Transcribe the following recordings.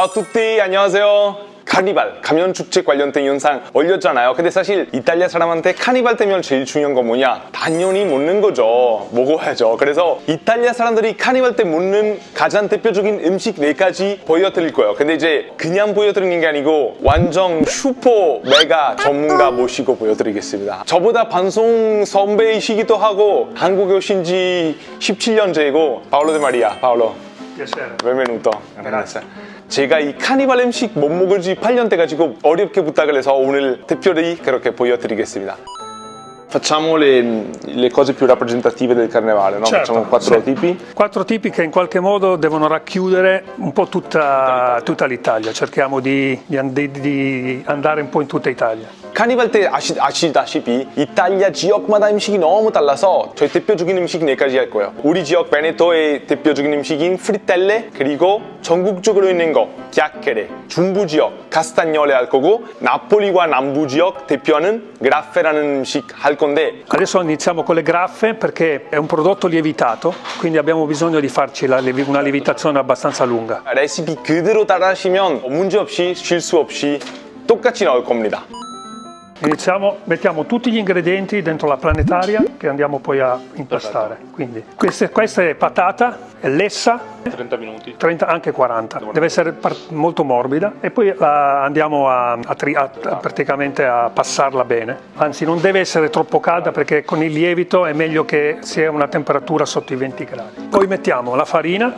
A tutti, 안녕하세요. 카니발, 가면 축제 관련된 영상 올렸잖아요. 근데 사실 이탈리아 사람한테 카니발 되면 제일 중요한 건 뭐냐? 당연히 먹는 거죠. 먹어야죠. 그래서 이탈리아 사람들이 카니발 때 먹는 가장 대표적인 음식 네 가지 보여드릴 거예요. 근데 이제 그냥 보여드리는 게 아니고 완전 슈퍼 메가 전문가 모시고 보여드리겠습니다. 저보다 방송 선배이시기도 하고 한국에 오신 지 17년째이고 파울로 데 마리아, 파울로. Piacere. benvenuto. Grazie. 제가 이 카니발 음식 못 먹을 지 8년 돼가지고 어렵게 부탁을 해서 오늘 특별히 그렇게 보여드리겠습니다. Facciamo le, le cose più rappresentative del carnevale, no? Certo, Facciamo quattro sì. tipi. Quattro tipi che in qualche modo devono racchiudere un po' tutta, tutta l'Italia. Cerchiamo di, di and- di andare un po' in tutta Italia. 카니발 때 아시, 아시다시피 이탈리아 지역마다 음식이 너무 달라서 저희 대표적인 음식 네 가지 할 거예요. 우리 지역 베네토의 대표적인 음식인 프리텔레 그리고 전국적으로 있는 거 chiacchiere, 중부 지역 카스타gnole 할 거고 나폴리와 남부 지역 대표하는 그라페라는 음식 할 건데 Adesso iniziamo con le graffe perché è un prodotto lievitato, quindi abbiamo bisogno di farci la una lievitazione abbastanza lunga. 레시피 그대로 따라 하시면 문제 없이 실수 없이 똑같이 나올 겁니다. Iniziamo, mettiamo tutti gli ingredienti dentro la planetaria che andiamo poi a impastare. Quindi queste- questa è patata, è lessa, 30 minuti. 30, anche 40, deve essere molto morbida e poi andiamo a, a tri- a- a- praticamente a passarla bene. Anzi, non deve essere troppo calda perché con il lievito è meglio che sia una temperatura sotto i 20 gradi. Poi mettiamo la farina,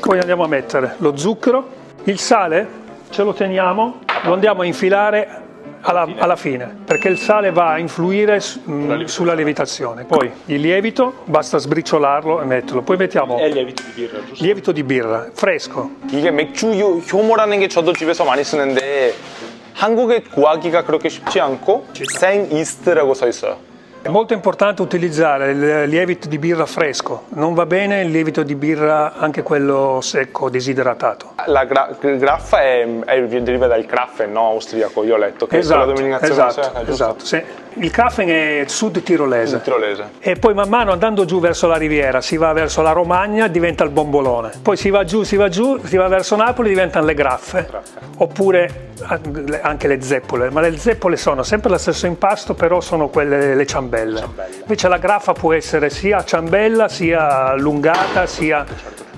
poi andiamo a mettere lo zucchero, il sale ce lo teniamo, lo andiamo a infilare alla, alla fine perché il sale va a influire su- mh, sulla lievitazione. Poi il lievito, basta sbriciolarlo e metterlo. Poi mettiamo È lievito di birra, giusto? lievito di birra fresco. 이게 맥주 효- 효모라는 게 저도 집에서 많이 쓰는데 한국에 구하기가 그렇게 쉽지 않고 생 이스트라고 써 있어요. È molto importante utilizzare il lievito di birra fresco, non va bene il lievito di birra anche quello secco, disidratato. La gra- graffa è, è- deriva dal Kraffen, no? austriaco, io ho letto che è Esatto, la denominazione esatto, esatto. sì. Il Kaffen è sud tirolese. Tirolese. E poi man mano andando giù verso la riviera, si va verso la Romagna, diventa il bombolone. Poi si va giù, si va giù, si va verso Napoli, diventano le graffe. Oppure anche le zeppole. Ma le zeppole sono sempre lo stesso impasto, però sono quelle le ciambelle. Invece la graffa può essere sia ciambella, sia allungata, sia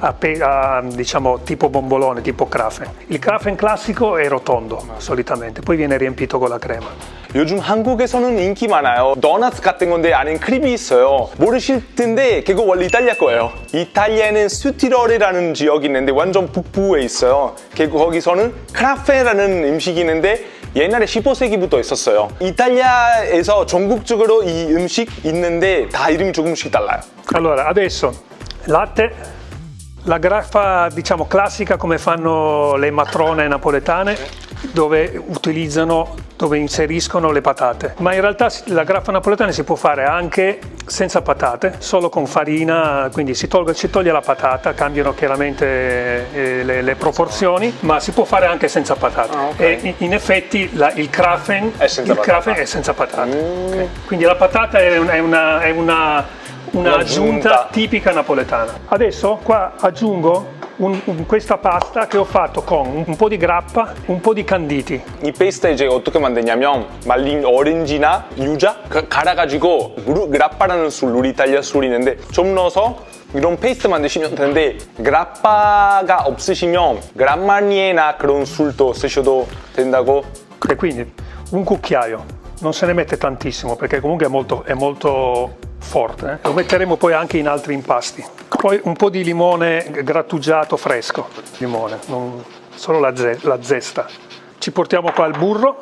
a pe- a, diciamo tipo bombolone, tipo krafen. Il krafen classico è rotondo solitamente, poi viene riempito con la crema. 요즘 한국에서는 인기 많아요. 도넛 같은 건데 안에 크림이 있어요. 모르실 텐데 그거 원래 이탈리아 거예요. 이탈리아에는 스티롤이라는 지역이 있는데 완전 북부에 있어요. 그리고 거기서는 크라페라는 음식이 있는데 옛날에 15세기부터 있었어요. 이탈리아에서 전국적으로 이 음식 있는데 다 이름이 조금씩 달라요. Allora, adesso latte, la graffa diciamo classica come fanno le matrone napoletane dove utilizzano, dove inseriscono le patate. Ma in realtà la graffa napoletana si può fare anche senza patate, solo con farina, quindi si tolga- si toglie la patata, cambiano chiaramente eh, le, le proporzioni, ma si può fare anche senza patate. Ah, ok. E in- effetti la- il krafen È senza il krafen è senza patate. ok? Quindi la patata è, un- è una, è una un'aggiunta Un'aggiunta. tipica napoletana. Adesso qua aggiungo un- un- questa pasta che ho fatto con un, un po' di grappa, un po' di canditi. 이 페이스트 이제 어떻게 만드냐면 말린 오렌지나 유자 가- 갈아가지고 루- 그라파라는 술, 우리 이탈리아 술이 있는데 좀 넣어서 이런 페이스트 만드시면 되는데 그라파가 없으시면 그란마니에나 그런 술도 쓰셔도 된다고 E quindi un cucchiaio, non se ne mette tantissimo perché comunque è molto, è molto forte. eh. Lo metteremo poi anche in altri impasti. Poi un po' di limone grattugiato fresco, limone, non- solo la, ze- la zesta. Ci portiamo qua il burro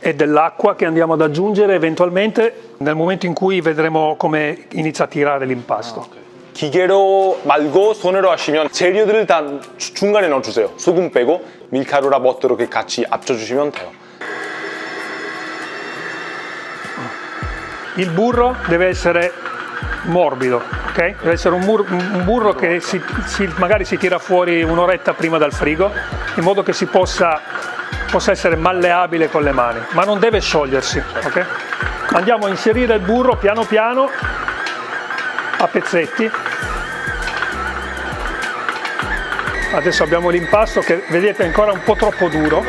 e dell'acqua che andiamo ad aggiungere eventualmente nel momento in cui vedremo come inizia a tirare l'impasto. 기계로 말고 손으로 하시면 재료들을 다 주- 중간에 넣어주세요 소금 빼고 밀가루랑 버터로 이렇게 같이 합쳐주시면 돼요 Il burro deve essere morbido, ok? Deve essere un, mur- un burro che si- si- magari si tira fuori un'oretta prima dal frigo, in modo che si possa, possa essere malleabile con le mani, ma non deve sciogliersi, ok? Andiamo a inserire il burro piano piano a pezzetti Adesso abbiamo l'impasto che vedete è ancora un po' troppo duro.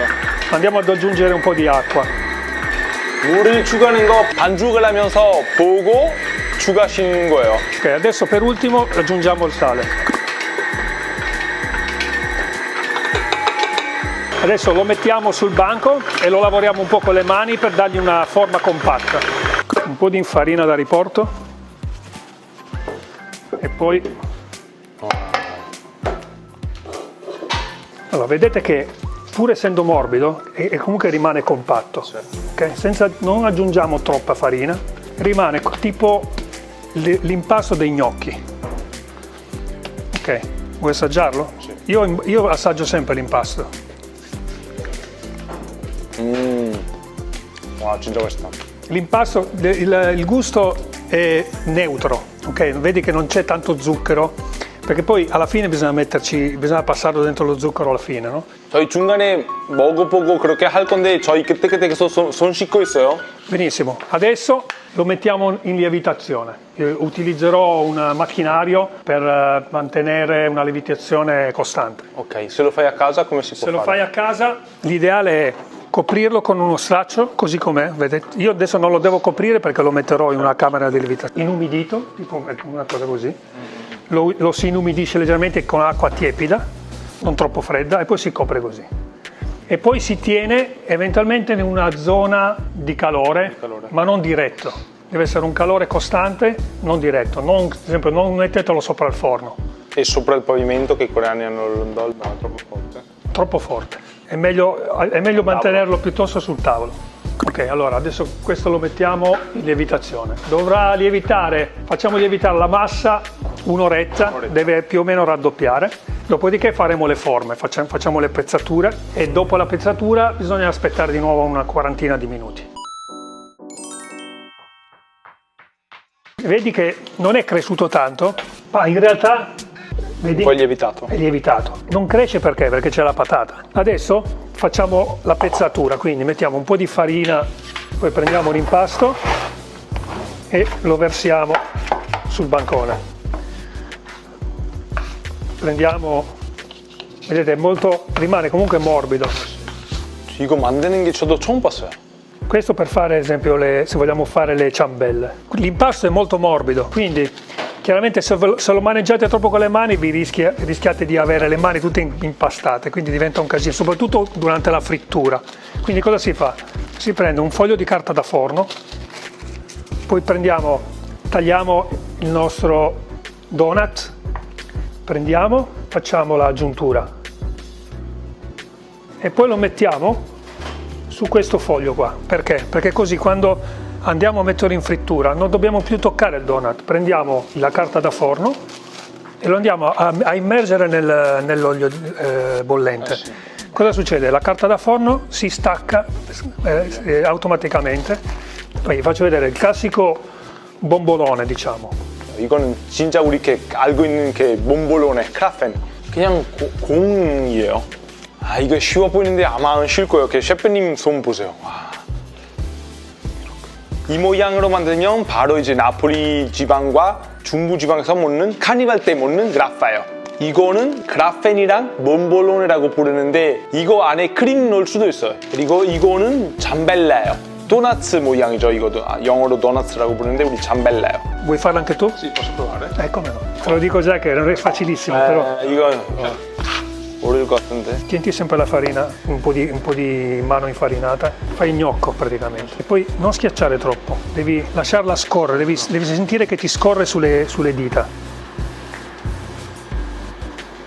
Andiamo ad aggiungere un po' di acqua. 물을 추가하는 거 반죽을 하면서 보고 추가하시는 거예요. Ok, adesso per ultimo aggiungiamo il sale. Adesso lo mettiamo sul banco e lo lavoriamo un po' con le mani per dargli una forma compatta. Un po' di infarina da riporto e poi... Allora, vedete che pur essendo morbido, e, e comunque rimane compatto. Certo. Okay? Senza, non aggiungiamo troppa farina, rimane tipo l'impasto dei gnocchi. Ok, vuoi assaggiarlo? Sì. Io, io assaggio sempre l'impasto. Mmm, wow, c'è questa. L'impasto, il, il gusto è neutro, ok? Vedi che non c'è tanto zucchero, perché poi alla fine bisogna metterci, bisogna passarlo dentro lo zucchero alla fine, no? 저희 중간에 먹어보고 그렇게 할 건데 저희 그때 그때 계속 손, 손 씻고 있어요. Benissimo, adesso lo mettiamo in lievitazione. Io utilizzerò un macchinario per eh, mantenere una lievitazione costante. Ok, se lo fai a casa come si può Se lo fare? fai a casa, l'ideale è coprirlo con uno straccio, così com'è. Vedete? Io adesso non lo devo coprire perché lo metterò in una camera di lievitazione. Inumidito, tipo una cosa così. Lo, lo si inumidisce leggermente con acqua tiepida, non troppo fredda, e poi si copre così. E poi si tiene eventualmente in una zona di calore, calore. ma non diretto. Deve essere un calore costante, non diretto. Non, ad esempio, non mettetelo sopra il forno. E sopra il pavimento che i coreani hanno l'ondol, ma è troppo forte. troppo forte. È meglio, è meglio mantenerlo piuttosto sul tavolo. Ok, allora adesso questo lo mettiamo in lievitazione. Dovrà lievitare, facciamo lievitare la massa un'oretta, deve più o meno raddoppiare. Dopodiché faremo le forme, facciamo, facciamo le pezzature e dopo la pezzatura bisogna aspettare di nuovo una quarantina di minuti. Vedi che non è cresciuto tanto, ma in realtà vedi, Poi lievitato. è lievitato. Non cresce perché? Perché c'è la patata. Adesso facciamo la pezzatura, quindi mettiamo un po' di farina, poi prendiamo l'impasto e lo versiamo sul bancone Prendiamo, vedete, è molto, rimane comunque morbido. 이거 만드는 게 저도 처음 봤어요. Questo per fare, ad esempio, le- se vogliamo fare le ciambelle. L'impasto è molto morbido, quindi chiaramente se, ve lo- se lo maneggiate troppo con le mani vi rischia- rischiate di avere le mani tutte in- impastate, quindi diventa un casino, soprattutto durante la frittura. Quindi cosa si fa? Si prende un foglio di carta da forno, poi prendiamo, tagliamo il nostro donut, prendiamo, facciamo la giuntura e poi lo mettiamo su questo foglio qua. Perché? Perché così quando andiamo a metterlo in frittura non dobbiamo più toccare il donut. Prendiamo la carta da forno e lo andiamo a, a immergere nel- nell'olio eh, bollente. Cosa succede? La carta da forno si stacca eh, eh, automaticamente. Poi vi faccio vedere il classico bombolone, diciamo. 이거는 진짜 우리 이렇게 알고 있는 그 몬볼로네, 크라펜. 그냥 고- 공이에요. 아, 이거 쉬워 보이는데 아마 안 쉬울 거예요. 그 셰프님 손 보세요. 와. 이 모양으로 만들면 바로 이제 나폴리 지방과 중부 지방에서 먹는 카니발 때 먹는 그라파예요. 이거는 그라펜이랑 몬볼로네라고 부르는데 이거 안에 크림 넣을 수도 있어요. 그리고 이거는 잠벨라예요. 도나츠 모양이죠. 이거도 아, 영어로 도나츠라고 부르는데 우리 잠벨라예요. Vuoi farlo anche tu? Sì, posso provare? Eh, come no? Te lo dico già che non è facilissimo, però Eh, 이거 모를 것 같은데. tienti sempre la farina, un po, di, un po' di mano infarinata, fai il gnocco praticamente. E poi non schiacciare troppo, devi lasciarla scorrere, devi, devi sentire che ti scorre sulle, sulle dita.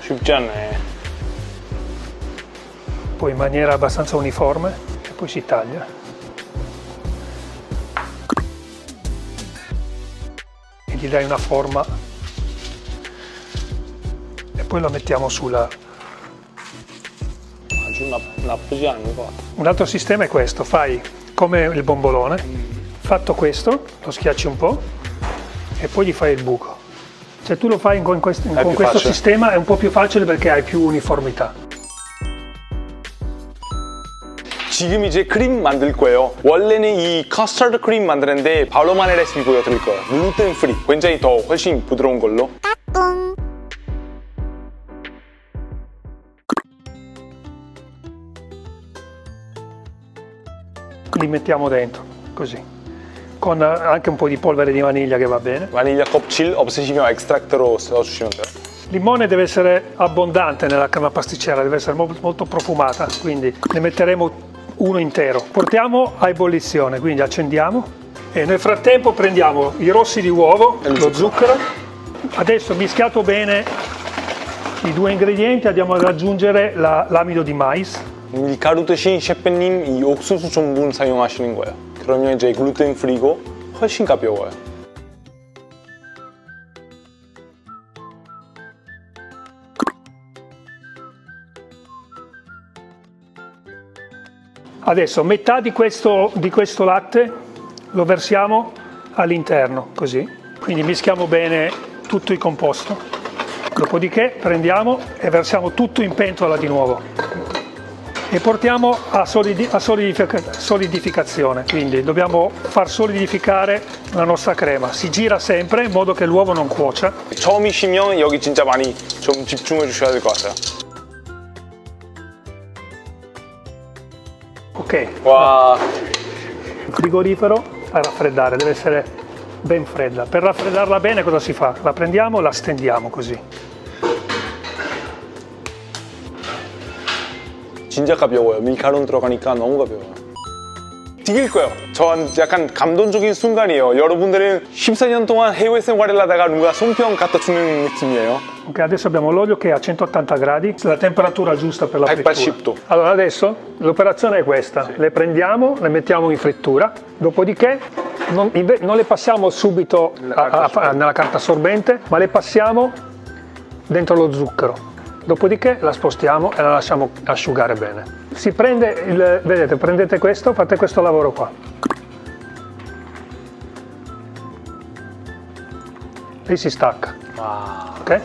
쉽지 않네. Poi in maniera abbastanza uniforme e poi si taglia. gli dai una forma e poi la mettiamo sulla... Ah, una, una un altro sistema è questo, fai come il bombolone, fatto questo, lo schiacci un po' e poi gli fai il buco. Se tu lo fai in, in quest, in, con questo facile. sistema è un po' più facile perché hai più uniformità. 지금 이제 크림 만들 거예요. 원래는 이 커스터드 크림 만드는데 바로 마네레시피 보여드릴 거예요. 글루텐 프리. 굉장히 더 훨씬 부드러운 걸로. 까꿍. Li mettiamo dentro, così. Con eh, anche un po' di polvere di vaniglia che va bene. Vaniglia 껍질 없으시면 엑스트랙트로 써주시면 돼요. limone deve essere abbondante nella crema pasticcera, deve essere molto, molto profumata, quindi ne metteremo uno intero. Portiamo a ebollizione, quindi accendiamo e nel frattempo prendiamo i rossi di uovo, E lo lo zucchero. Adesso mischiato bene i due ingredienti andiamo ad aggiungere la- l'amido di mais. 밀가루 대신 셰프님 이 옥수수 전분 사용하시는 거예요. 그러면 이제 글루텐 프리고 훨씬 가벼워요. Adesso metà di questo, di questo latte lo versiamo all'interno, così. Quindi mischiamo bene tutto il composto. Dopodiché prendiamo e versiamo tutto in pentola di nuovo. E portiamo a, solidi- a solidifica- solidificazione, quindi dobbiamo far solidificare la nostra crema. Si gira sempre in modo che l'uovo non cuocia. 처음이시면 여기 진짜 많이 좀 집중해 주셔야 될 것 같아요. Ok, 와, frigorifero a raffreddare, deve essere ben fredda. Per raffreddarla bene cosa si fa? La prendiamo, la stendiamo così. 진짜 가벼워요. 밀가루 들어가니까 너무 가벼워요. 튀길 거예요. 전 약간 감동적인 순간이에요. 여러분들은 14년 동안 해외 생활을 하다가 누가 손평 갖다 주는 느낌이에요. Ok, adesso abbiamo l'olio che è a 180 gradi, la temperatura giusta per la frittura. 180. Allora adesso l'operazione è questa, le prendiamo, le mettiamo in frittura, dopodiché non, inve- non le passiamo subito a- a- a- nella carta assorbente, ma le passiamo dentro lo zucchero. Dopodiché la spostiamo e la lasciamo asciugare bene. Si prende il, vedete, prendete questo, fate questo lavoro qua. E si stacca. Ok?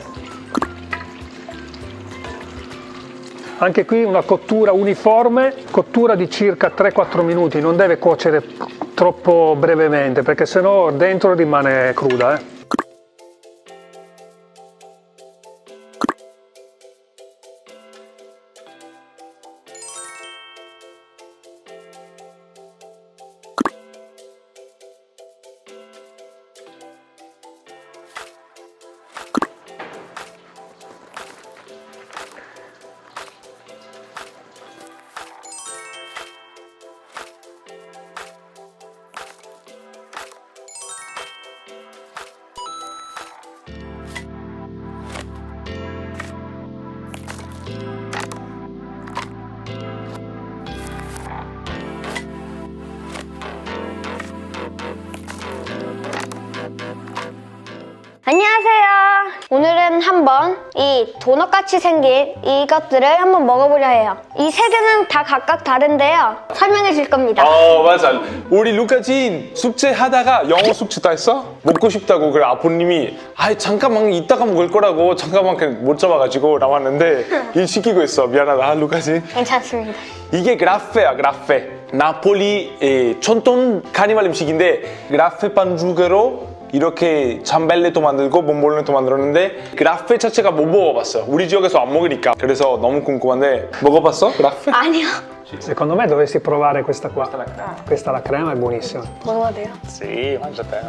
Anche qui una cottura uniforme, cottura di circa 3-4 minuti, non deve cuocere troppo brevemente perché sennò dentro rimane cruda. eh. 오늘은 한번 이 도넛같이 생긴 이것들을 한번 먹어보려 해요. 이 세 개는 다 각각 다른데요. 설명해 줄 겁니다. 어 맞아. 우리 루카진 숙제 하다가 영어 숙제 다 했어? 먹고 싶다고 그래 아버님이 아 잠깐만 이따가 먹을 거라고 잠깐만 그냥 못 잡아가지고 나왔는데 일 시키고 있어 미안하다 아, 루카진. 괜찮습니다. 이게 그라페야 그라페 나폴리 에, 전통 카니발 음식인데 그라페 반죽으로 이렇게 잠벨레도 만들고 몬볼레도 만들었는데 그라페 자체가 못 먹어봤어요 우리 지역에서 안 먹으니까 그래서 너무 궁금한데 먹어봤어 그라페? 아니요. Secondo me dovresti provare questa qua. Questa la crema è buonissima. 먹어도 돼요? Sì, mangia te.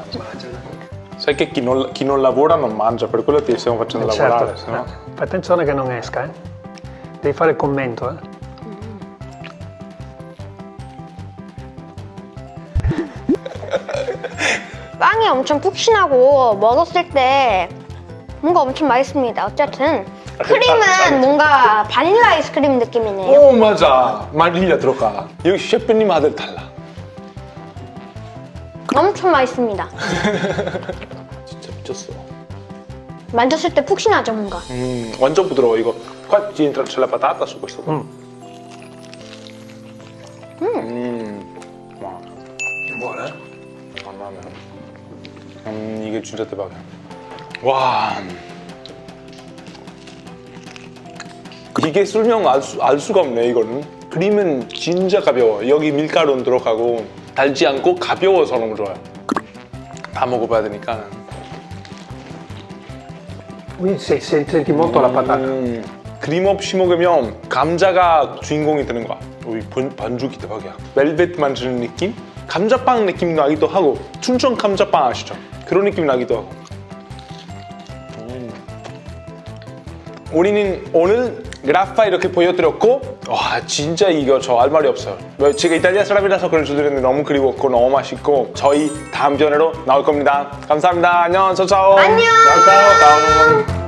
Sai che chi non, chi non lavora non mangia, per quello ti stiamo facendo lavorare, Certo. se no? Eh, Fai attenzione che non esca, eh. Devi fare il commento, eh. 빵이 엄청 푹신하고 먹었을 때 뭔가 엄청 맛있습니다. 어쨌든 크림은 뭔가 바닐라 아이스크림 느낌이네요. 오 맞아 마닐라 들어가 여기 셰프님 아들 달라 엄청 맛있습니다. 진짜 미쳤어 만졌을 때 푹신하죠 뭔가. 음, 완전 부드러워 이거 qua ci entra c'è la patata su questo qua 음. 와. Buona, mamma mia. 음, 이게 진짜 대박이야 와 이게 술명 알, 수, 알 수가 없네 이거는 크림은 진짜 가벼워 여기 밀가루는 들어가고 달지 않고 가벼워서 너무 좋아요 다 먹어봐야 되니까 si- si- senti molto la patata. 음, 크림 없이 먹으면 감자가 주인공이 되는 거야. 우리 반- 반죽이 대박이야. 벨벳 만드는 느낌? 감자빵 느낌 나기도 하고 춘천 감자빵 아시죠? 그런 느낌 나기도 하고. 음. 우리는 오늘 그라파 이렇게 보여드렸고 와 진짜 이거 저 할 말이 없어요 뭐, 제가 이탈리아 사람이라서 그런 줄 드렸는데 너무 그리웠고 너무 맛있고 저희 다음 편으로 나올 겁니다 감사합니다 안녕 차차오 안녕. 차차오